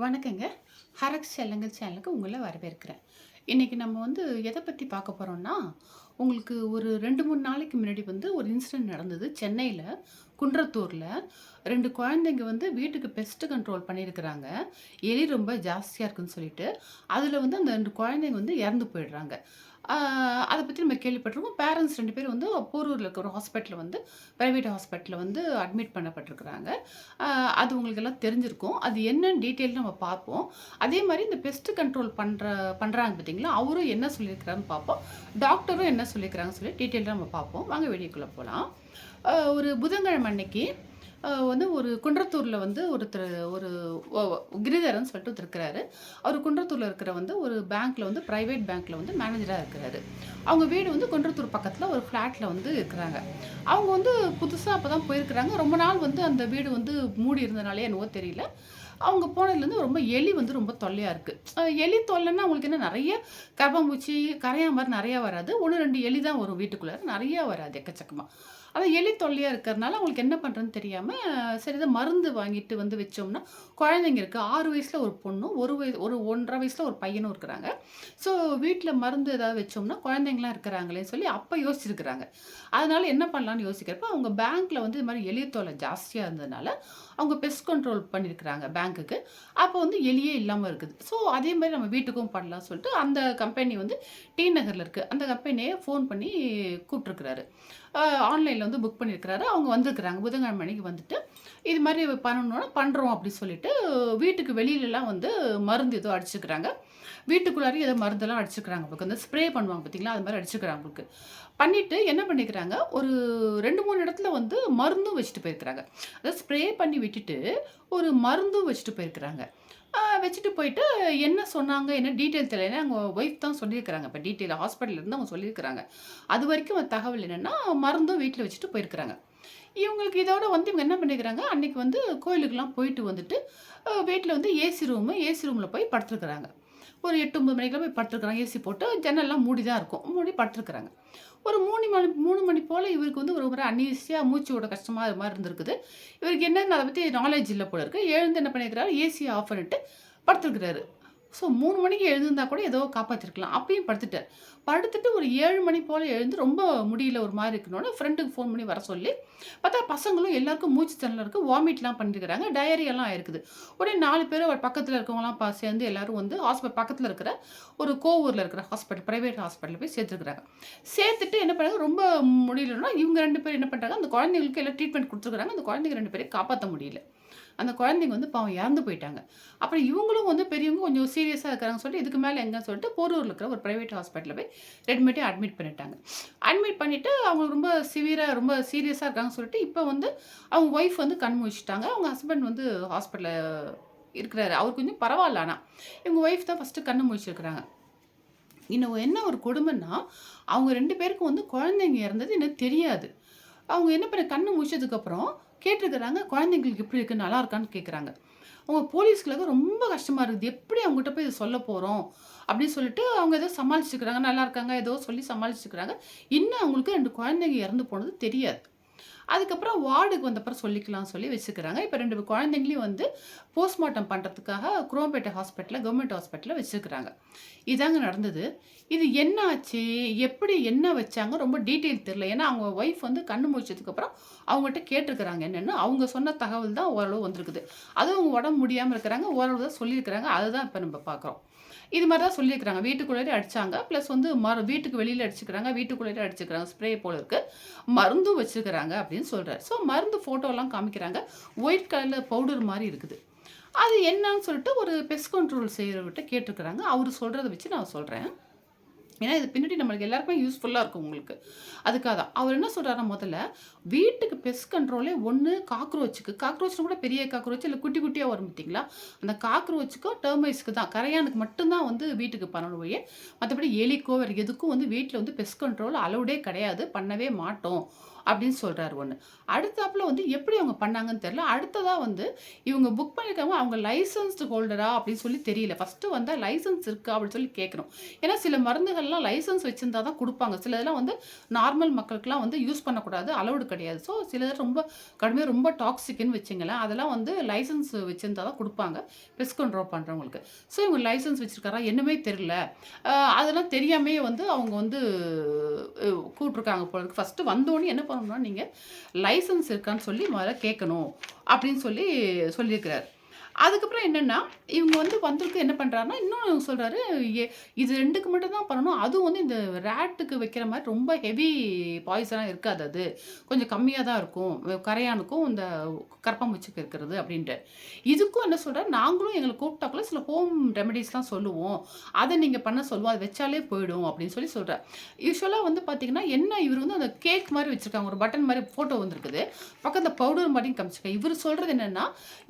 வணக்கங்க. ஹரக்ஸ் செல்லங்கள் சேனலுக்கு உங்களை வரவேற்கிறேன். இன்றைக்கி நம்ம வந்து எதை பற்றி பார்க்க போகிறோம்னா உங்களுக்கு ஒரு 2, 3 நாளைக்கு முன்னாடி வந்து ஒரு இன்சிடெண்ட் நடந்தது. சென்னையில் குன்றத்தூரில் ரெண்டு குழந்தைங்க வந்து வீட்டுக்கு பெஸ்ட்டு கண்ட்ரோல் பண்ணியிருக்கிறாங்க. எலி ரொம்ப ஜாஸ்தியாக இருக்குன்னு சொல்லிட்டு. அதில் வந்து அந்த ரெண்டு குழந்தைங்க வந்து இறந்து போயிடுறாங்க. அதை பற்றி நம்ம கேள்விப்பட்டிருக்கோம். பேரண்ட்ஸ் ரெண்டு பேரும் வந்து போரூரில் இருக்கிற ஒரு ஹாஸ்பிட்டலில் வந்து ப்ரைவேட் ஹாஸ்பிட்டலில் வந்து அட்மிட் பண்ணப்பட்டிருக்கிறாங்க. அது உங்களுக்கு எல்லாம் தெரிஞ்சிருக்கும். அது என்னன்னு டீட்டெயில் நம்ம பார்ப்போம். அதே மாதிரி இந்த பெஸ்ட் கண்ட்ரோல் பண்ணுற பண்ணுறாங்க பார்த்தீங்களா, அவரும் என்ன சொல்லியிருக்கிறாருன்னு பார்ப்போம். டாக்டரும் என்ன சொல்லியிருக்கிறாங்கன்னு சொல்லி டீட்டெயிலாக நம்ம பார்ப்போம். வாங்க வெளியக்குள்ளே போகலாம் ஒரு புதன்கிழமை அன்னைக்கு வந்து ஒரு குன்றத்தூரில் வந்து ஒருத்தர் ஒரு கிரிதரன் சொல்லிட்டு ஒருத்தர் இருக்கிறாரு. அவர் குன்றத்தூரில் இருக்கிற வந்து ஒரு பேங்க்கில் வந்து ப்ரைவேட் பேங்க்கில் வந்து மேனேஜராக இருக்கிறாரு. அவங்க வீடு வந்து குன்றத்தூர் பக்கத்தில் ஒரு ஃப்ளாட்டில் வந்து இருக்கிறாங்க. அவங்க வந்து புதுசாக அப்போ தான் போயிருக்கிறாங்க. ரொம்ப நாள் வந்து அந்த வீடு வந்து மூடி இருந்தனாலே என்னவோ தெரியல. அவங்க போனதுலேருந்து ரொம்ப எலி வந்து ரொம்ப தொல்லையாக இருக்குது எலி தொல்லைன்னா அவங்களுக்கு என்ன நிறைய கரப்பாம்பூச்சி கரையான் மாதிரி நிறையா வராது. 1, 2 எலி தான் வரும் வீட்டுக்குள்ளே நிறையா வராது எக்கச்சக்கமாக அதான் எலி தொல்லையாக இருக்கிறனால அவங்களுக்கு என்ன பண்ணுறதுன்னு தெரியாமல் சரி இதை மருந்து வாங்கிட்டு வந்து வச்சோம்னா, குழந்தைங்க இருக்குது ஆறு வயசில் ஒரு பொண்ணும், ஒரு வயசு ஒரு ஒன்றரை வயசில் ஒரு பையனும் இருக்கிறாங்க. ஸோ வீட்டில் மருந்து ஏதாவது வச்சோம்னா, குழந்தைங்கலாம் இருக்கிறாங்களேன்னு சொல்லி அப்போ யோசிச்சிருக்கிறாங்க. அதனால என்ன பண்ணலான்னு யோசிக்கிறப்ப, அவங்க பேங்க்கில் வந்து இது மாதிரி எலி தொல்லை இருந்ததுனால, அவங்க பெஸ்ட் கண்ட்ரோல் பண்ணியிருக்கிறாங்க பேங்க்குக்கு. அப்போ வந்து எலியே இல்லாமல் இருக்குது. ஸோ அதே மாதிரி நம்ம வீட்டுக்கும் பண்ணலாம் சொல்லிட்டு, அந்த கம்பெனி வந்து டி நகரில் இருக்குது அந்த கம்பெனியை ஃபோன் பண்ணி கூப்பிட்ருக்குறாரு ஆன்லைனில் வந்து புக் பண்ணியிருக்கிறாரு. அவங்க வந்திருக்கிறாங்க. புதன்கிழமை அன்னைக்கு வந்துட்டு, இது மாதிரி பண்ணணும்னா பண்ணுறோம் அப்படின்னு சொல்லிட்டு, வீட்டுக்கு வெளியிலலாம் வந்து மருந்து ஏதோ அடிச்சுக்கிறாங்க. வீட்டுக்குள்ளாரையும் ஏதோ மருந்தெல்லாம் அடிச்சுக்கிறாங்க அவங்களுக்கு அந்த ஸ்ப்ரே பண்ணுவாங்க பார்த்தீங்களா, அது மாதிரி அடிச்சுக்கிறாங்க அவங்களுக்கு பண்ணிவிட்டு என்ன பண்ணிக்கிறாங்க ஒரு 2, 3 இடத்துல வந்து மருந்தும் வச்சுட்டு போயிருக்கிறாங்க. அதாவது ஸ்ப்ரே பண்ணி விட்டுட்டு, ஒரு மருந்தும் வச்சுட்டு போயிருக்கிறாங்க. வச்சுட்டு போயிட்டு என்ன சொன்னாங்க, என்ன டீட்டெயில் தெரியல. அவங்க ஒய்ஃப் தான் சொல்லியிருக்கிறாங்க. இப்போ டீட்டெயில் ஹாஸ்பிட்டலேருந்து அவங்க சொல்லியிருக்கிறாங்க. அதுவரைக்கும் தகவல் என்னென்னா மருந்தும் வீட்டில் வச்சுட்டு போயிருக்கிறாங்க. இவங்களுக்கு இதோட வந்து இவங்க என்ன பண்ணிக்கிறாங்க அன்றைக்கி வந்து கோயிலுக்கெலாம் போயிட்டு வந்துட்டு, வீட்டில் வந்து ஏசி ரூமு, ஏசி ரூமில் போய் படுத்துருக்குறாங்க ஒரு 8, 9 மணிக்கெல்லாம் போய் படுத்துருக்குறாங்க ஏசி போட்டு ஜன்னல்லாம் மூடி தான் இருக்கும். மூடி படுத்துருக்குறாங்க ஒரு மூணு மணி மூணு மணி போல் இவருக்கு வந்து ஒரு முறை அன்ஈஸியா மூச்சு விட கஷ்டமாக இது மாதிரி இருந்திருக்குது. இவருக்கு என்னன்னு அதை பற்றி நாலேஜ் இல்லை போல இருக்குது எழுந்து என்ன பண்ணியிருக்கிறாரு, ஏசியை ஆஃப் பண்ணிட்டு படுத்துருக்கிறாரு. ஸோ மூணு மணிக்கு எழுந்திருந்தா கூட ஏதோ காப்பாற்றிருக்கலாம் அப்பயும் படுத்துட்டேன் படுத்துட்டு ஒரு ஏழு மணி போல் எழுந்து ரொம்ப முடியல ஒரு மாதிரி இருக்கணும்னு ஃப்ரெண்டுக்கு ஃபோன் பண்ணி வர சொல்லி, பார்த்தா பசங்களும் எல்லாருக்கும் மூச்சு திறனில் இருக்குது வாமிட்லாம் பண்ணியிருக்கிறாங்க. டயரியெல்லாம் ஆயிருக்குது. உடனே நாலு பேர் ஒரு பக்கத்தில் இருக்கவங்களாம் பா சேர்ந்து எல்லாரும் வந்து ஹாஸ்பிட்டல் பக்கத்தில் இருக்கிற ஒரு கோவூரில் இருக்கிற ஹாஸ்பிட்டல், ப்ரைவேட் ஹாஸ்பிட்டலில் போய் சேர்த்துருக்குறாங்க சேர்த்துட்டு என்ன பண்ணுறாங்க ரொம்ப முடியலன்னா இவங்க ரெண்டு பேரும் என்ன பண்ணுறாங்க அந்த குழந்தைங்களுக்கு எல்லாம் ட்ரீட்மெண்ட் கொடுத்துருக்குறாங்க அந்த குழந்தைங்க ரெண்டு பேரையும் காப்பாற்ற முடியல. அந்த குழந்தைங்க வந்து பாவம் இறந்து போயிட்டாங்க. அப்புறம் இவங்களும் வந்து பெரியவங்க கொஞ்சம் சீரியஸாக இருக்கிறாங்கன்னு சொல்லிட்டு, இதுக்கு மேலே எங்கன்னு சொல்லிட்டு போரூரில் இருக்கிற ஒரு ப்ரைவேட் ஹாஸ்பிட்டலில் போய் ரெட்மிட்டே அட்மிட் பண்ணிட்டாங்க. அட்மிட் பண்ணிவிட்டு அவங்க ரொம்ப சிவியராக ரொம்ப சீரியஸாக இருக்காங்கன்னு சொல்லிட்டு, இப்போ வந்து அவங்க ஒய்ஃப் வந்து கண் முழிச்சுட்டாங்க. அவங்க ஹஸ்பண்ட் வந்து ஹாஸ்பிட்டலில் இருக்கிறாரு. அவர் கொஞ்சம் பரவாயில்ல ஆனால் இவங்க ஒய்ஃப் தான் ஃபர்ஸ்ட்டு கண்ணு முழிச்சிருக்கிறாங்க. இன்னும் என்ன ஒரு கொடுமைன்னா, அவங்க ரெண்டு பேருக்கும் வந்து குழந்தைங்க இறந்தது இன்னும் தெரியாது. அவங்க என்ன பண்ண கண்ணு முழிச்சதுக்கப்புறம் கேட்டிருக்கிறாங்க குழந்தைங்களுக்கு எப்படி இருக்குது நல்லா இருக்கான்னு கேட்குறாங்க. அவங்க போலீஸ்களுக்கு ரொம்ப கஷ்டமாக இருக்குது. எப்படி அவங்ககிட்ட போய் இதை சொல்ல போகிறோம் அப்படின்னு சொல்லிட்டு அவங்க ஏதோ சமாளிச்சுக்கிறாங்க. நல்லா இருக்காங்க. ஏதோ சொல்லி சமாளிச்சுக்கிறாங்க. இன்னும் அவங்களுக்கு ரெண்டு குழந்தைங்க இறந்து போனது தெரியாது. அதுக்கப்புறம் வார்டுக்கு வந்தப்புறம் சொல்லிக்கலாம்னு சொல்லி வச்சுக்கிறாங்க. இப்போ ரெண்டு குழந்தைங்களையும் வந்து போஸ்ட்மார்ட்டம் பண்ணுறதுக்காக குரோம்பேட்டை ஹாஸ்பிட்டலில் கவர்மெண்ட் ஹாஸ்பிட்டலில் வச்சுருக்கிறாங்க இதாங்க நடந்தது. இது என்ன ஆச்சு? எப்படி என்ன வச்சாங்க? ரொம்ப டீட்டெயில் தெரியல. ஏன்னா அவங்க ஒய்ஃப் வந்து கண்ணு முழிச்சதுக்கப்புறம் அவங்ககிட்ட கேட்டிருக்கிறாங்க என்னென்னு அவங்க சொன்ன தகவல் தான் ஓரளவு வந்திருக்குது. அதுவும் அவங்க உடம்பு முடியாமல் இருக்கிறாங்க. ஓரளவு தான் சொல்லியிருக்கிறாங்க. அதுதான் இப்போ நம்ம பார்க்குறோம். இது மாதிரி தான் சொல்லியிருக்கிறாங்க. வீட்டுக்குள்ளேயே அடிச்சாங்க. ப்ளஸ் வந்து மர வீட்டுக்கு வெளியில் அடிச்சுக்கிறாங்க. வீட்டுக்குள்ளேயே அடிச்சுக்கிறாங்க. ஸ்ப்ரே போல இருக்கு. மருந்தும் வச்சுருக்கிறாங்க அப்படின்னு சொல்கிறார் ஸோ மருந்து ஃபோட்டோலாம் காமிக்கிறாங்க. ஒயிட் கலரில் பவுடர் மாதிரி இருக்குது. அது என்னன்னு சொல்லிட்டு ஒரு பெஸ்ட் கண்ட்ரோல் செய்கிறவர்கிட்ட கேட்டிருக்கிறாங்க அவர் சொல்கிறத வச்சு நான் சொல்கிறேன் ஏன்னா இது பின்னாடி நம்மளுக்கு எல்லாருக்குமே யூஸ்ஃபுல்லாக இருக்கும் உங்களுக்கு. அதுக்காக தான். அவர் என்ன சொல்கிறாரு முதல்ல, வீட்டுக்கு பெஸ்ட் கண்ட்ரோலே ஒன்று காக்ரோச்சுக்கு காக்ரோச்னா கூட பெரிய காக்ரோச் இல்லை குட்டி குட்டியாக வரும் பார்த்தீங்களா? அந்த காக்ரோச்சுக்கும், டெர்மைட்ஸ்க்கு தான் கரையானுக்கு மட்டும்தான் வந்து வீட்டுக்கு பண்ணணும் ஒழிய, மற்றபடி எலிக்கோ வேறு எதுக்கும் வந்து வீட்டில் வந்து பெஸ்ட் கண்ட்ரோல் அளவுடே கிடையாது. பண்ணவே மாட்டோம். அப்படின்னு சொல்கிறாரு ஒன்று அடுத்தாப்புல வந்து எப்படி அவங்க பண்ணாங்கன்னு தெரியல. அடுத்ததாக வந்து இவங்க புக் பண்ணியிருக்காங்க. அவங்க லைசென்ஸ்டு ஹோல்டரா அப்படின்னு சொல்லி தெரியல. ஃபஸ்ட்டு வந்தால் லைசென்ஸ் இருக்கா அப்படின்னு சொல்லி கேட்கணும். ஏன்னா சில மருந்துகள்லாம் லைசென்ஸ் வச்சுருந்தா தான் கொடுப்பாங்க சில இதெல்லாம் வந்து நார்மல் மக்களுக்குலாம் வந்து யூஸ் பண்ணக்கூடாது. அளவுடு கிடையாது. ஸோ சிலது ரொம்ப கடுமையாக ரொம்ப டாக்ஸிக்னு வச்சுங்களேன். அதெல்லாம் வந்து லைசென்ஸ் வச்சுருந்தா தான் கொடுப்பாங்க பெஸ்ட் கண்ட்ரோல் பண்ணுறவங்களுக்கு ஸோ இவங்க லைசன்ஸ் வச்சுருக்காரா என்னமே தெரில அதெல்லாம் தெரியாமே வந்து அவங்க வந்து கூப்பிட்ருக்காங்க கூப்ட்டுருக்காங்க போல இருக்கு. என்ன பண்ணணும்னா, நீங்கள் லைசன்ஸ் இருக்கான்னு சொல்லி முதல்ல கேட்கணும். அப்படின்னு சொல்லி சொல்லியிருக்கிறார் அதுக்கப்புறம் என்னென்னா இவங்க வந்து வந்திருக்கு என்ன பண்ணுறாருன்னா இன்னும் சொல்கிறாரு இது ரெண்டுக்கு மட்டும் தான் பண்ணணும். அதுவும் வந்து இந்த ரேட்டுக்கு வைக்கிற மாதிரி ரொம்ப ஹெவி பாய்சனாக இருக்காது அது. கொஞ்சம் கம்மியாக தான் இருக்கும். கரையானுக்கும் இந்த கரப்பாம்பூச்சிக்கு இருக்கிறது அப்படின்ட்டு. இதுக்கும் என்ன சொல்கிறார் நாங்களும் எங்களை கூப்பிட்டாக்குள்ள சில ஹோம் ரெமெடிஸ்லாம் சொல்லுவோம். அதை நீங்கள் பண்ண சொல்லுவோம். அதை வச்சாலே போயிடும் அப்படின்னு சொல்லி சொல்கிறார் யூஸ்வலாக வந்து பார்த்தீங்கன்னா, என்ன இவர் வந்து அந்த கேக் மாதிரி வச்சுருக்காங்க ஒரு பட்டன் மாதிரி ஃபோட்டோ வந்திருக்குது. பக்கத்துல பவுடர் மாதிரி காமிச்சிருக்காங்க. இவர் சொல்கிறது என்னென்னா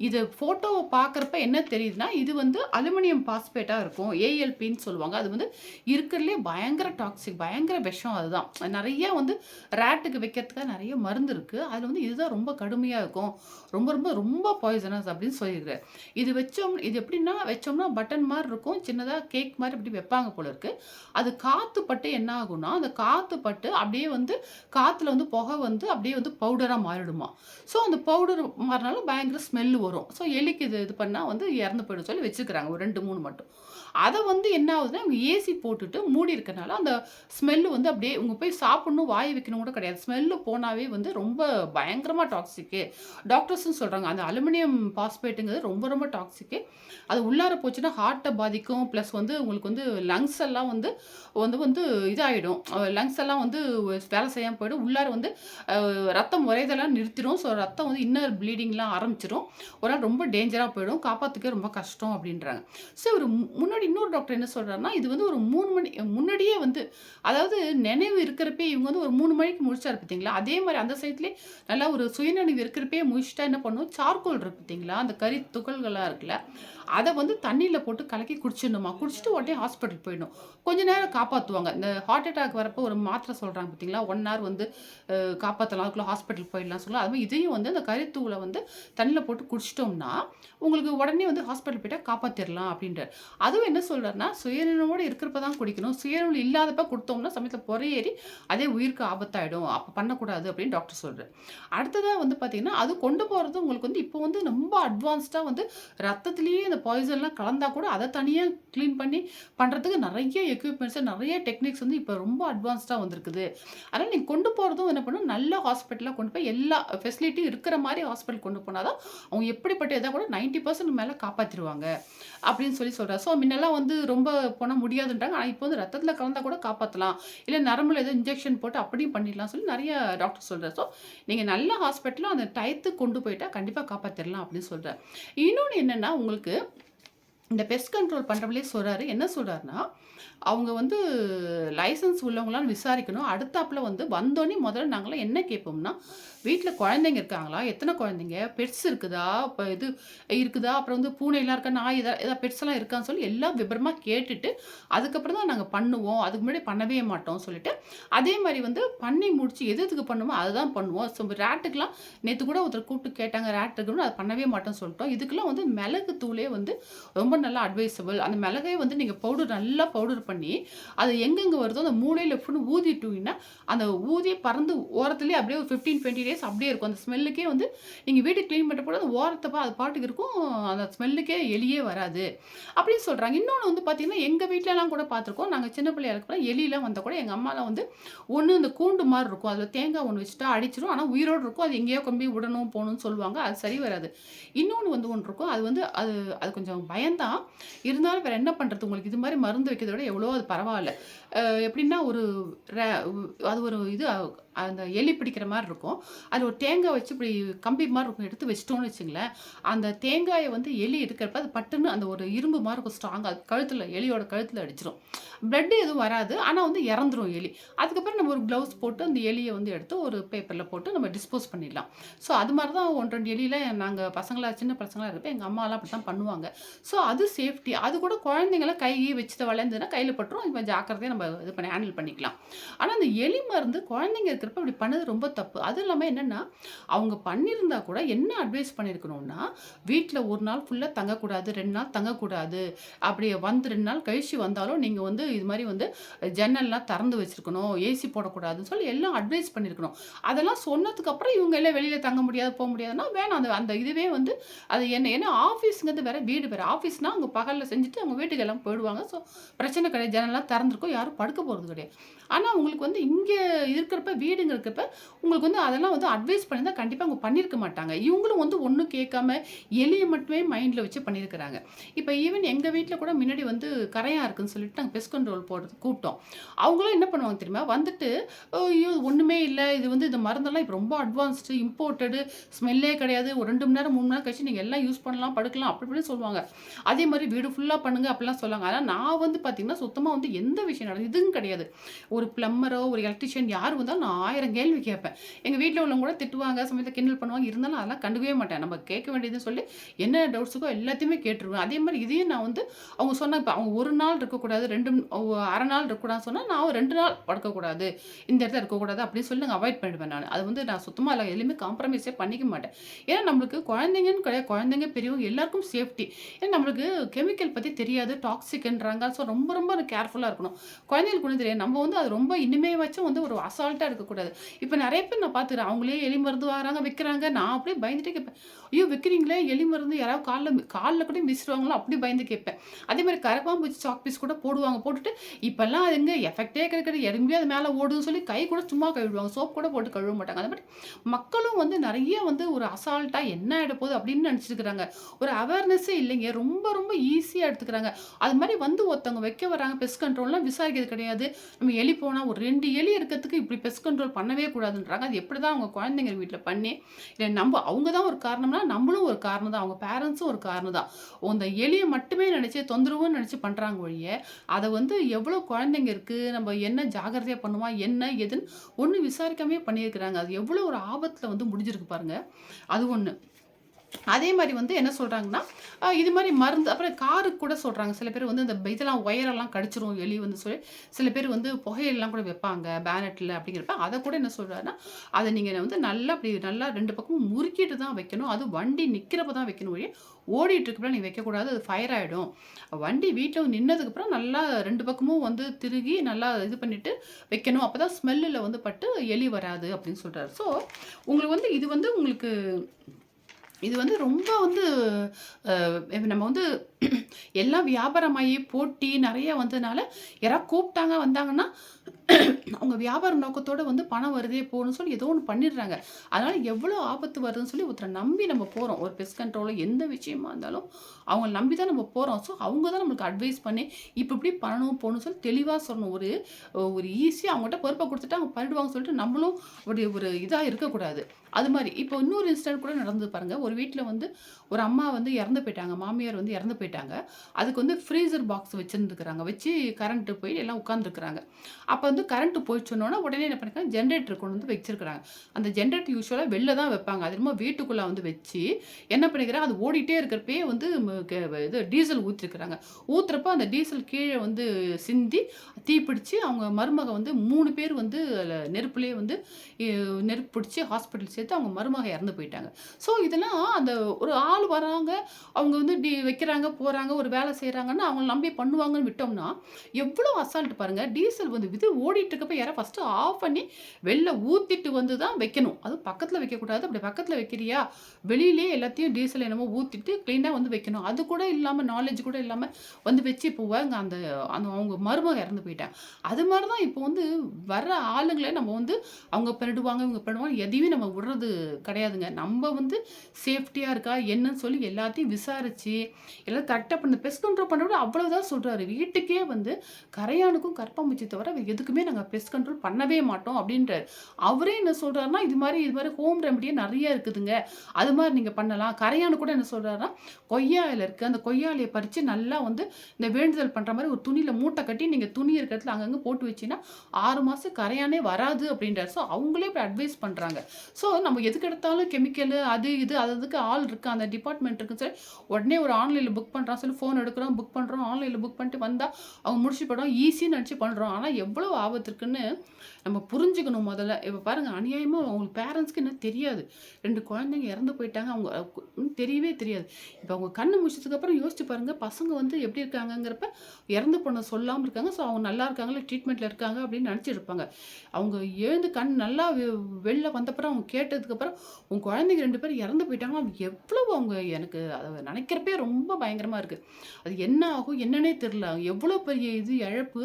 இது ஃபோட்டோ பார்க்குறப்ப என்ன தெரியுதுன்னா, இது வந்து அலுமினியம் பாஸ்பேட்டாக இருக்கும். ஏஎல்பின்னு சொல்லுவாங்க. அது வந்து இருக்கிறதுலே பயங்கர டாக்ஸிக் பயங்கர விஷம் அதுதான். நிறைய வந்து ரேட்டுக்கு வைக்கிறதுக்காக நிறைய மருந்து இருக்குது அதில் வந்து இதுதான் ரொம்ப கடுமையாக இருக்கும். ரொம்ப ரொம்ப ரொம்ப பாய்சனஸ் அப்படின்னு சொல்லியிருக்காரு. இது வச்சோம் இது எப்படின்னா வச்சோம்னா பட்டன் மாதிரி இருக்கும். சின்னதாக கேக் மாதிரி இப்படி வைப்பாங்க போல இருக்குது அது காற்று பட்டு என்ன ஆகும்னா, அந்த காற்று பட்டு அப்படியே வந்து காற்றுல வந்து புகை வந்து அப்படியே வந்து பவுடராக மாறிடுமா ஸோ அந்த பவுடர் மாறினாலும் பயங்கர ஸ்மெல் வரும். ஸோ எலிக்கு இது இது பண்ணா வந்து இறந்து போயிடும் சொல்லி வச்சுக்கிறாங்க. ஒரு 2, 3 மட்டும். அதை வந்து என்ன ஆகுதுன்னா, இவங்க ஏசி போட்டுட்டு மூடி இருக்கனால, அந்த ஸ்மெல்லு வந்து அப்படியே இவங்க போய் சாப்பிடணும், வாய் வைக்கணும் கூட கிடையாது. ஸ்மெல்லு போனாவே வந்து ரொம்ப பயங்கரமாக டாக்ஸிக்கு. டாக்டர்ஸும் சொல்கிறாங்க அந்த அலுமினியம் பாஸ்பேட்டுங்கிறது ரொம்ப ரொம்ப டாக்ஸிக்கு. அது உள்ளார போச்சுன்னா ஹார்ட்டை பாதிக்கும். ப்ளஸ் வந்து உங்களுக்கு வந்து லங்ஸ் எல்லாம் வந்து வந்து வந்து இதாகிடும் லங்ஸ் எல்லாம் வந்து வேலை செய்யாமல் போயிடும். உள்ளார வந்து ரத்தம் உறைதலாம் நிறுத்திடும் ஸோ ரத்தம் வந்து இன்னர் ப்ளீடிங்லாம் ஆரம்பிச்சிடும் ஒரு நாள் ரொம்ப டேஞ்சராக போயிடும். காப்பாற்றுக்கே ரொம்ப கஷ்டம் அப்படின்றாங்க. ஸோ இவரு முன்னாடி இன்னொரு டாக்டர் என்ன சொல்கிறாருன்னா இது வந்து ஒரு மூணு மணி முன்னாடியே வந்து அதாவது நினைவு இருக்கிறப்பயே இவங்க வந்து ஒரு மூணு மணிக்கு முழிச்சாரு பார்த்தீங்களா, அதே மாதிரி அந்த சைட்லேயே நல்லா ஒரு சுயநினைவு இருக்கிறப்பே முடிச்சுட்டா என்ன பண்ணும், சார்கோல் இருக்கு பார்த்தீங்களா, அந்த கரி துகள்களாக இருக்குல்ல, அதை வந்து தண்ணியில் போட்டு கலக்கி குடிச்சிடணுமா. குடிச்சிட்டு உடனே ஹாஸ்பிட்டல் போயிடணும். கொஞ்ச நேரம் காப்பாற்றுவாங்க இந்த ஹார்ட் அட்டாக் வரப்போ ஒரு மாத்திரை சொல்கிறாங்க பார்த்தீங்களா, ஒன் ஹவர் வந்து காப்பாற்றலாம் அதுக்குள்ளே ஹாஸ்பிட்டல் போயிடலாம்னு சொல்லலாம். அதுவும் இதையும் வந்து அந்த கரித்தூள வந்து தண்ணியில் போட்டு குடிச்சிட்டோம்னா, உங்களுக்கு உடனே வந்து ஹாஸ்பிட்டல் போயிட்டால் காப்பாற்றிடலாம் அப்படின்றார் அதுவும் என்ன சொல்கிறாருன்னா சுயநினைவோட இருக்கிறப்ப தான் குடிக்கணும். சுயநலம் இல்லாதப்ப கொடுத்தோம்னா சமயத்தில் பொறையேறி அதே உயிருக்கு ஆபத்தாயிடும். அப்போ பண்ணக்கூடாது அப்படின்னு டாக்டர் சொல்கிறார் அடுத்ததாக வந்து பார்த்தீங்கன்னா, அது கொண்டு போகிறது உங்களுக்கு வந்து இப்போ வந்து ரொம்ப அட்வான்ஸ்டாக வந்து ரத்தத்துலேயே இந்த பாய்சன்லாம் கலந்தால் கூட அதை தனியாக க்ளீன் பண்ணி பண்ணுறதுக்கு நிறைய எக்யூப்மெண்ட்ஸ் நிறைய டெக்னிக்ஸ் வந்து இப்போ ரொம்ப அட்வான்ஸ்டாக வந்திருக்குது. அதனால் நீங்கள் கொண்டு போகிறதும் என்ன பண்ணணும், நல்ல ஹாஸ்பிட்டலாக கொண்டு போய் எல்லா ஃபெசிலிட்டியும் இருக்கிற மாதிரி ஹாஸ்பிட்டல் கொண்டு போனால் தான், அவங்க எப்படிப்பட்ட இதாக கூட நைன்ட்டி பர்சன்ட் மேலே காப்பாற்றிடுவாங்க அப்படின்னு சொல்லி சொல்றாரு. ஸோ முன்னெல்லாம் வந்து ரொம்ப போனால் முடியாதுன்றாங்க. ஆனால் இப்போ வந்து ரத்தத்தில் கலந்தா கூட காப்பாற்றலாம் இல்லை நரம்புல ஏதோ இன்ஜெக்ஷன் போட்டு அப்படியும் பண்ணிடலாம் சொல்லி நிறைய டாக்டர் சொல்கிறார் ஸோ நீங்கள் நல்ல ஹாஸ்பிட்டலும் அந்த டயத்துக்கு கொண்டு போயிட்டால் கண்டிப்பாக காப்பாற்றிடலாம் அப்படின்னு சொல்கிறேன் இன்னொன்று என்னென்னா உங்களுக்கு இந்த பெஸ்ட் கண்ட்ரோல் பண்றவங்களே சொல்கிறாரு என்ன சொல்கிறாருன்னா அவங்க வந்து லைசென்ஸ் உள்ளவங்களான்னு விசாரிக்கணும். அடுத்தாப்புல வந்து வந்தோடனே முதல்ல நாங்களாம் என்ன கேட்போம்னா, வீட்டில் குழந்தைங்க இருக்காங்களா? எத்தனை குழந்தைங்க? பெட்ஸ் இருக்குதா? இப்போ இது இருக்குதா? அப்புறம் வந்து பூனைலாம் இருக்கா? நாய் எதா எதாவது பெட்ஸ்லாம் இருக்கான்னு சொல்லி எல்லாம் விபரமாக கேட்டுட்டு, அதுக்கப்புறம் தான் நாங்கள் பண்ணுவோம். அதுக்கு முன்னாடி பண்ணவே மாட்டோம் சொல்லிட்டு, அதே மாதிரி வந்து பண்ணி முடிச்சு எது எதுக்கு பண்ணணுமோ அதுதான் பண்ணுவோம். ஸோ ரேட்டுக்கெலாம் நேற்று கூட ஒருத்தர் கூப்பிட்டு கேட்டாங்க. ரேட் இருக்குன்னு அதை பண்ணவே மாட்டோம்னு சொல்லிட்டோம். இதுக்கெல்லாம் வந்து மிளகு தூளே வந்து ரொம்ப நல்லா அட்வைசபிள். அந்த மிளகே வந்து நீங்கள் பவுடர் நல்லா பவுடர் பண்ணி, அது எங்கெங்கே வருதோ அந்த மூளையில் ஃபுல்லும் ஊதிட்டுங்கன்னா அந்த ஊதி பறந்து ஓரத்துலேயே அப்படியே ஒரு 15, 20 டேஸ் அப்படியே இருக்கும். அந்த ஸ்மெல்லுக்கே வந்து நீங்கள் வீடு க்ளீன் பண்ணுறப்போ அந்த ஓரத்தை அது பாட்டுக்கு இருக்கும். அந்த ஸ்மெல்லுக்கே எலியே வராது. அப்படின்னு சொல்கிறாங்க இன்னொன்று வந்து பார்த்தீங்கன்னா, எங்கள் வீட்டிலலாம் கூட பார்த்துருக்கோம். நாங்கள் சின்ன பிள்ளையா இருக்கப்ப எலிலாம் வந்தால் கூட எங்கள் அம்மாலாம் வந்து ஒன்று இந்த கூண்டு மாதிரி இருக்கும். அதில் தேங்காய் ஒன்று வச்சுட்டா அடிச்சிடும் ஆனால் உயிரோடு இருக்கும். அது எங்கேயோ கொண்டு போய் விடணும், போகணும்னு சொல்லுவாங்க. அது சரி வராது. இன்னொன்று வந்து ஒன்று இருக்கும். அது வந்து அது அது கொஞ்சம் பயந்தான் இருந்தாலும் வேறு என்ன பண்ணுறது உங்களுக்கு இது மாதிரி மருந்து வைக்கிறத விட எவ்வளோ அது பரவாயில்ல. எப்படின்னா ஒரு ரே அது ஒரு இது அந்த எலி பிடிக்கிற மாதிரி இருக்கும். அது ஒரு தேங்காய் வச்சு இப்படி கம்பி மாதிரி இருக்கும். எடுத்து வச்சிட்டோம்னு வச்சுங்களேன், அந்த தேங்காயை வந்து எலி எடுக்கிறப்ப அது பட்டுன்னு அந்த ஒரு இரும்பு மாதிரி இருக்கும் ஸ்ட்ராங்கா. அது கழுத்தில் எலியோட கழுத்தில் அடிச்சிடும் பிளட்டு எதுவும் வராது. ஆனால் வந்து இறந்துரும் எலி. அதுக்கப்புறம் நம்ம ஒரு க்ளவுஸ் போட்டு அந்த எலியை வந்து எடுத்து ஒரு பேப்பரில் போட்டு நம்ம டிஸ்போஸ் பண்ணிடலாம். ஸோ அது மாதிரி தான் 1, 2 எலியில நாங்கள் பசங்களாக சின்ன பசங்களாக இருப்போம் எங்கள் அம்மாலாம் அப்படித்தான் பண்ணுவாங்க. ஸோ அது சேஃப்டி. அது கூட குழந்தைங்கலாம் கை வச்சுட்டு வளர்ந்துன்னா கையில் பட்டுரும். இப்போ ஜாக்கிரதையாக நம்ம இது பண்ணி ஹேண்டில் பண்ணிக்கலாம். ஆனால் அந்த எலி மருந்து குழந்தைங்க இருக்கிறப்ப அப்படி பண்ணது ரொம்ப தப்பு. அதுவும் இல்லாமல் என்னென்னா அவங்க பண்ணியிருந்தா கூட என்ன அட்வைஸ் பண்ணியிருக்கணும்னா, வீட்டில் ஒரு நாள் ஃபுல்லாக தங்கக்கூடாது, ரெண்டு நாள் தங்கக்கூடாது. அப்படி வந்து ரெண்டு நாள் கழிச்சு வந்தாலும் நீங்கள் வந்து இது மாதிரி வந்து ஜன்னல்லாம் திறந்து வச்சிருக்கணும், ஏசி போடக்கூடாதுன்னு சொல்லி எல்லாம் அட்வைஸ் பண்ணியிருக்கணும். அதெல்லாம் சொன்னதுக்கு அப்புறம் இவங்க எல்லாம் வெளியில் தங்க முடியாது, போக முடியாதுன்னா வேணாம். அந்த அந்த இதுவே வந்து அது என்ன ஏன்னா ஆஃபீஸுங்கிறது வேறு வீடு வேறு ஆஃபீஸ்னால் அவங்க பகலில் செஞ்சுட்டு அவங்க வீட்டுக்கு எல்லாம் போயிடுவாங்க. ஸோ பிரச்சனை கிடையாது. ஜன்னல்லாம் திறந்துருக்கும் யாரும் படுக்க போகிறது கிடையாது. ஆனால் உங்களுக்கு வந்து இங்கே இருக்கிறப்ப வீடுங்க இருக்கிறப்ப, உங்களுக்கு வந்து அதெல்லாம் வந்து அட்வைஸ் பண்ணியிருந்தால் கண்டிப்பாக அவங்க பண்ணியிருக்க மாட்டாங்க. இவங்களும் வந்து ஒன்றும் கேட்காம எளிய மட்டுமே மைண்டில் வச்சு பண்ணியிருக்கிறாங்க. இப்போ ஈவன் எங்கள் வீட்டில் கூட முன்னாடி வந்து கரையாக இருக்குன்னு சொல்லிட்டு நாங்கள் பெஸ்ட் கண்ட்ரோல் போடுறது கூப்பிட்டோம். அவங்களும் என்ன பண்ணுவாங்க தெரியுமா? வந்துட்டு ஐயோ! ஒன்றுமே இல்லை இது வந்து இந்த மருந்தெல்லாம் இப்போ ரொம்ப அட்வான்ஸ்டு, இம்போர்ட்டடு, ஸ்மெல்லே கிடையாது. ஒரு ரெண்டு மணி நேரம், மூணு மணி நேரம் கழிச்சு நீங்கள் எல்லாம் யூஸ் பண்ணலாம், படுக்கலாம் அப்படி இப்படின்னு சொல்லுவாங்க. அதே மாதிரி வீடு ஃபுல்லாக பண்ணுங்க அப்படிலாம் சொல்லுவாங்க. ஆனால் நான் வந்து பார்த்தீங்கன்னா, சுத்தமாக வந்து எந்த விஷயம் நடந்து இதுவும் கிடையாது. ஒரு பிளம்பரோ, ஒரு எலக்ட்ரிஷியன் யார் வந்தாலும் நான் ஆயிரம் கேள்வி கேட்பேன். எங்கள் வீட்டில் உள்ளவங்க கூட திட்டுவாங்க, சமயத்தில் கிண்டல் பண்ணுவாங்க. இருந்தாலும் அதெல்லாம் கண்டுக்கவே மாட்டேன். நம்ம கேட்க வேண்டியதுன்னு சொல்லி என்ன டவுட்ஸுக்கோ எல்லாத்தையுமே கேட்டுருவேன். அதே மாதிரி இதையும் நான் வந்து அவங்க சொன்ன இப்போ அவங்க ஒரு நாள் இருக்கக்கூடாது, ரெண்டு அரை நாள் இருக்கக்கூடாதுன்னு சொன்னால் நான் ரெண்டு நாள் படுக்கக்கூடாது, இந்த இடத்துல இருக்கக்கூடாது அப்படின்னு சொல்லி நாங்கள் அவாய்ட் பண்ணிடுவேன் நான் அது வந்து நான் சுத்தமாக இல்லை எதுவுமே காம்ப்ரமைஸே பண்ணிக்க மாட்டேன். ஏன்னா நம்மளுக்கு குழந்தைங்கன்னு கிடையாது. குழந்தைங்க, பெரியவங்க எல்லாருக்கும் சேஃப்டி. ஏன்னா நம்மளுக்கு கெமிக்கல் பற்றி தெரியாது. டாக்ஸிக்ன்றாங்க. ஸோ ரொம்ப ரொம்ப கேர்ஃபுல்லாக இருக்கணும். குழந்தைகளுக்கு ஒண்ணும் தெரியாது. நம்ம வந்து அது ரொம்ப இனிமேவாச்சும் வந்து ஒரு அசால்ட்டாக இருக்கக்கூடாது. இப்போ நிறைய பேர் நான் பார்த்துக்கிறேன். அவங்களே எலி மருந்து வாங்குறாங்க, விற்கிறாங்க நான் அப்படியே பயந்துட்டே கேட்பேன். ஐயோ! விற்கிறீங்களே எலி மருந்து யாராவது காலில் காலில் கூட மிஸ்டுவாங்களோ அப்படி பயந்து கேட்பேன். அதே மாதிரி கரப்பான்பூச்சி சாக் பீஸ் கூட போடுவாங்க. போட்டுட்டு இப்போல்லாம் அதுங்க எஃபெக்டே எஃபெக்ட்டே கிடையாது. எறும்பே அது மேலே ஓடுன்னு சொல்லி கை கூட சும்மா கழுவிடுவாங்க. சோப் கூட போட்டு கழுவ மாட்டாங்க. அந்த மாதிரி மக்களும் வந்து நிறைய வந்து ஒரு அசால்ட்டாக என்ன ஆகிட போகுது அப்படின்னு நினச்சிருக்கிறாங்க ஒரு அவேர்னஸே இல்லைங்க. ரொம்ப ரொம்ப ஈஸியாக எடுத்துக்கிறாங்க. அது மாதிரி வந்து ஒருத்தவங்க வைக்க வராங்க பெஸ்ட் கண்ட்ரோல்னா இது கிடையாது. நம்ம எலி போனால் ஒரு ரெண்டு எலி இருக்கிறதுக்கு இப்படி பெஸ்ட் கண்ட்ரோல் பண்ணவே கூடாதுன்றாங்க. அது எப்படி தான் அவங்க குழந்தைங்க வீட்டில் பண்ணி, இல்லை நம்ம அவங்க தான் ஒரு காரணம்னா, நம்மளும் ஒரு காரணம் தான். அவங்க பேரண்ட்ஸும் ஒரு காரணம் தான். அந்த எலியை மட்டுமே நினச்சி தொந்தரவுன்னு நினச்சி பண்ணுறாங்க ஒழிய, அதை வந்து எவ்வளோ குழந்தைங்க இருக்கு, நம்ம என்ன ஜாகிரதையாக பண்ணுமா, என்ன ஏதுன்னு ஒன்றும் விசாரிக்காமே பண்ணியிருக்கிறாங்க. அது எவ்வளோ ஒரு ஆபத்தில் வந்து முடிஞ்சிருக்கு பாருங்கள் அது ஒன்று அதே மாதிரி வந்து என்ன சொல்கிறாங்கன்னா இது மாதிரி மருந்து அப்புறம் காருக்கு கூட சொல்கிறாங்க சில பேர் வந்து இந்த இதெல்லாம் ஒயரெல்லாம் கடிச்சிரும் எலி வந்து சொல்லி, சில பேர் வந்து புகையெல்லாம் கூட வைப்பாங்க பேனட்டில் அப்படிங்கிறப்ப, அதை கூட என்ன சொல்கிறாருன்னா அதை நீங்கள் வந்து நல்லா அப்படி நல்லா ரெண்டு பக்கமும் முறுக்கிட்டு தான் வைக்கணும். அதுவும் வண்டி நிற்கிறப்ப தான் வைக்கணும் ஒழிய, ஓடிட்டு இருக்கப்பலாம் நீங்கள் வைக்கக்கூடாது. அது ஃபயர் ஆகிடும் வண்டி வீட்டில் வந்து நின்னதுக்கப்புறம் நல்லா ரெண்டு பக்கமும் வந்து திருகி நல்லா இது பண்ணிவிட்டு வைக்கணும். அப்போ தான் ஸ்மெல்லில் வந்து பட்டு எலி வராது அப்படின்னு சொல்கிறாரு ஸோ உங்களுக்கு வந்து இது வந்து உங்களுக்கு இது வந்து ரொம்ப வந்து நம்ம வந்து எல்லாம் வியாபாரமாகி போட்டி நிறைய வந்ததுனால, யாராவது கூப்பிட்டாங்க வந்தாங்கன்னா, அவங்க வியாபார நோக்கத்தோடு வந்து பணம் வருதே போகணும்னு சொல்லி ஏதோ ஒன்று பண்ணிடுறாங்க. அதனால் எவ்வளோ ஆபத்து வருதுன்னு சொல்லி ஒருத்தரை நம்பி நம்ம போகிறோம் ஒரு பெஸ்ட் கண்ட்ரோலோ எந்த விஷயமா இருந்தாலும், அவங்கள நம்பி தான் நம்ம போகிறோம் ஸோ அவங்க தான் நம்மளுக்கு அட்வைஸ் பண்ணி, இப்போ இப்படி பண்ணணும், போகணும்னு சொல்லி தெளிவாக சொல்லணும். ஒரு ஒரு ஈஸியாக அவங்ககிட்ட பொறுப்பை கொடுத்துட்டு அவங்க பண்ணிடுவாங்க சொல்லிட்டு நம்மளும் ஒரு ஒரு இதாக இருக்கக்கூடாது. அது மாதிரி. இப்போ இன்னொரு இன்சிடென்ட் கூட நடந்தது பாருங்கள் ஒரு வீட்டில் வந்து ஒரு அம்மா வந்து இறந்து போயிட்டாங்க. மாமியார் வந்து இறந்து போயிட்டாங்க. அதுக்கு வந்து ஃப்ரீசர் பாக்ஸ் வச்சுருந்துருக்குறாங்க. வச்சு கரண்ட்டு போய் எல்லாம் உட்காந்துருக்குறாங்க அப்போ வந்து கரண்ட்டு போய் சொன்னோன்னா உடனே என்ன பண்ணிருக்காங்க, ஜென்ரேட்டர் கொண்டு வந்து வச்சுருக்குறாங்க. அந்த ஜென்ரேட்டர் யூஸ்வலாக வெளில தான் வைப்பாங்க. அது என்னமோ வீட்டுக்குள்ளே வந்து வச்சு, என்ன பண்ணிக்கிறாங்க, அது ஓடிட்டே இருக்கிறப்பயே வந்து இது டீசல் ஊற்றிருக்குறாங்க ஊற்றுறப்ப அந்த டீசல் கீழே வந்து சிந்தி, தீப்பிடிச்சு அவங்க மருமக வந்து மூணு பேர் வந்து நெருப்புலேயே வந்து நெருப்பு பிடிச்சி ஹாஸ்பிட்டல் சேர்த்து அவங்க மருமக இறந்து போயிட்டாங்க. ஸோ இதெல்லாம் அந்த ஒரு ஆள் வராங்க, அவங்க வந்து டி வைக்கிறாங்க, போகிறாங்க ஒரு வேலை செய்கிறாங்கன்னு அவங்கள நம்பி பண்ணுவாங்கன்னு விட்டோம்னா, எவ்வளோ அசால்ட் பாருங்கள் டீசல் வந்து இது ஓடிட்டு இருக்கப்ப யாராவது ஃபர்ஸ்ட்டு ஆஃப் பண்ணி, வெளில ஊற்றிட்டு வந்து தான் வைக்கணும். அதுவும் பக்கத்தில் வைக்கக்கூடாது. அப்படி பக்கத்தில் வைக்கிறியா, வெளியிலே எல்லாத்தையும் டீசல் என்னமோ ஊற்றிட்டு க்ளீனாக வந்து வைக்கணும். அது கூட இல்லாமல் நாலேஜ் கூட இல்லாமல் வந்து வச்சு போவாங்க அந்த அந்த அவங்க மருமக இறந்து போயிட்டாங்க. அது மாதிரி தான் இப்போ வந்து வர்ற ஆளுங்களே நம்ம வந்து அவங்க பண்ணிடுவாங்க, இவங்க பண்ணுவாங்க எதையுமே நம்ம சொல்கிறது கிடையாதுங்க. நம்ம வந்து சேஃப்டியாக இருக்கா என்னன்னு சொல்லி எல்லாத்தையும் விசாரித்து எல்லாம் கரெக்டாக பண்ண பெஸ்ட் கண்ட்ரோல் பண்ணுறது அவ்வளோ தான் சொல்கிறாரு வீட்டுக்கே வந்து கரையானுக்கும், கரப்பான்பூச்சி தவிர எதுக்குமே நாங்கள் பெஸ்ட் கண்ட்ரோல் பண்ணவே மாட்டோம் அப்படின்றார் அவரே என்ன சொல்கிறாருன்னா இது மாதிரி இது மாதிரி ஹோம் ரெமடியே நிறைய இருக்குதுங்க. அது மாதிரி நீங்கள் பண்ணலாம். கரையானு கூட என்ன சொல்கிறாருன்னா கொய்யா இருக்குது அந்த கொய்யாலையை பறித்து நல்லா வந்து இந்த வேண்டுதல் பண்ணுற மாதிரி ஒரு துணியில் மூட்டை கட்டி, நீங்கள் துணி இருக்கிற இடத்துல அங்கங்கே போட்டு வச்சீங்கன்னா, 6 மாசம் கரையானே வராது அப்படின்றாரு. ஸோ அவங்களே இப்படி அட்வைஸ் பண்ணுறாங்க ஸோ நம்ம எதுக்கு எடுத்தாலும் கெமிக்கலு அது இது அது அதுக்கு ஆள் இருக்குது அந்த டிபார்ட்மெண்ட் இருக்குன்னு சொல்லி உடனே ஒரு ஆன்லைனில் புக் பண்ணுறான் சொல்லி ஃபோன் எடுக்கிறோம் புக் பண்ணுறோம் ஆன்லைனில் புக் பண்ணிட்டு வந்தால் அவங்க முடிச்சு போயிடும் ஈஸின்னு நினச்சி பண்ணுறோம் ஆனால் எவ்வளோ ஆபத்து இருக்குன்னு நம்ம புரிஞ்சுக்கணும் முதல்ல. இப்போ பாருங்கள் அநியாயமாக அவங்களுக்கு பேரண்ட்ஸ்க்கு என்ன தெரியாது. ரெண்டு குழந்தைங்க இறந்து போயிட்டாங்க. அவங்க தெரியவே தெரியாது. இப்போ அவங்க கண்ணு முடிச்சதுக்கப்புறம் யோசிச்சு பாருங்கள் பசங்க வந்து எப்படி இருக்காங்கங்கிறப்ப இறந்து போன சொல்லாமல் இருக்காங்க. ஸோ அவங்க நல்லா இருக்காங்களா ட்ரீட்மெண்ட்டில் இருக்காங்க அப்படின்னு நினச்சிருப்பாங்க அவங்க எழுந்து கண் நல்லா வெ- வெளில வந்தப்பறம் அவங்க கேட்டதுக்கப்புறம் உன் குழந்தைங்க ரெண்டு பேரும் இறந்து போயிட்டாங்க. எவ்வளோ அவங்க எனக்கு அதை நினைக்கிறப்பே ரொம்ப பயங்கரமாக இருக்குது அது என்ன ஆகும் என்னன்னே தெரில எவ்வளோ பெரிய இது இழப்பு.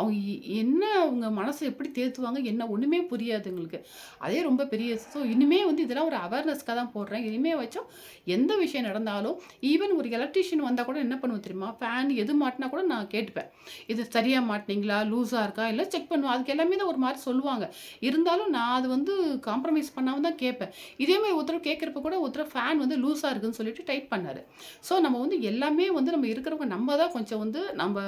அவங்க என்ன அவங்க மனசை எப்படி தேத்துவாங்க என்ன ஒன்றுமே புரியாது எங்களுக்கு. அதே ரொம்ப பெரிய ஸோ இனிமே வந்து இதெல்லாம் ஒரு அவேர்னஸ்க்காக தான் போடுறேன். இனிமே வச்சும் எந்த விஷயம் நடந்தாலும் ஈவன் ஒரு எலக்ட்ரிஷியன் வந்தால் கூட என்ன பண்ணுவோம் தெரியுமா? ஃபேன் எது மாட்டினா கூட நான் கேட்டுப்பேன். இது சரியாக மாட்டினீங்களா? லூஸாக இருக்கா? இல்லை செக் பண்ணுவோம் அதுக்கு எல்லாமே தான் ஒரு மாதிரி சொல்லுவாங்க. இருந்தாலும் நான் அது வந்து காம்ப்ரமைஸ் பண்ணாமல் தான் கேட்பேன். இதே மாதிரி ஒருத்தர் கேட்குறப்ப கூட ஒருத்தர் ஃபேன் வந்து லூஸாக இருக்குன்னு சொல்லிட்டு டைட் பண்ணார். ஸோ நம்ம வந்து எல்லாமே வந்து நம்ம இருக்கிறவங்க நம்ம தான் கொஞ்சம் வந்து நம்ம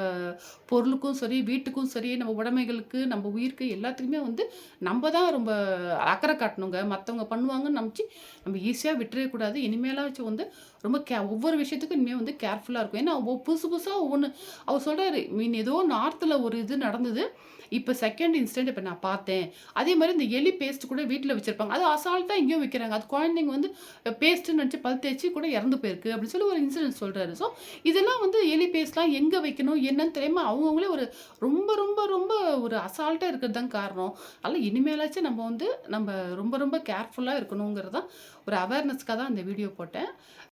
பொருளுக்கும் சரி வீட்டுக்கும் சரி நம்ம உடைமைகளுக்கு நம்ம உயிருக்கு எல்லாத்துக்குமே வந்து நம்ம தான் ரொம்ப அக்கறை காட்டணுங்க. மற்றவங்க பண்ணுவாங்கன்னு நம்பிச்சு நம்ம ஈஸியாக விட்டுறவே கூடாது. இனிமேலாம் வச்சு வந்து ரொம்ப கே ஒவ்வொரு விஷயத்துக்கும் இனிமேல் வந்து கேர்ஃபுல்லாக இருக்கும். ஏன்னா ஒவ்வொரு புதுசு புதுசாக ஒவ்வொன்று அவர் சொல்கிறாரு மீன் ஏதோ நார்த்தில் ஒரு இது நடந்தது. இப்போ செகண்ட் இன்ஸ்டன்ட் இப்போ நான் பார்த்தேன். அதே மாதிரி இந்த எலி பேஸ்ட் கூட வீட்டில் வச்சுருப்பாங்க. அது அசால்ட்டாக எங்கேயோ விற்கிறாங்க அது குழந்தைங்க வந்து பேஸ்ட்டுன்னு நினச்சி பல் தேய்ச்சி கூட இறந்து போயிருக்கு அப்படின்னு சொல்லி ஒரு இன்சிடென்ட் சொல்கிறாரு ஸோ இதெல்லாம் வந்து எலி பேஸ்ட்லாம் எங்கே வைக்கணும் என்னன்னு தெரியாமல் அவங்கவுங்களே ஒரு ரொம்ப ரொம்ப ரொம்ப ஒரு அசால்ட்டாக இருக்கிறது தான் காரணம். அதனால் இனிமேலாச்சும் நம்ம வந்து நம்ம ரொம்ப ரொம்ப கேர்ஃபுல்லாக இருக்கணுங்கிறது தான் ஒரு அவேர்னஸ்க்காக தான் அந்த வீடியோ போட்டேன்.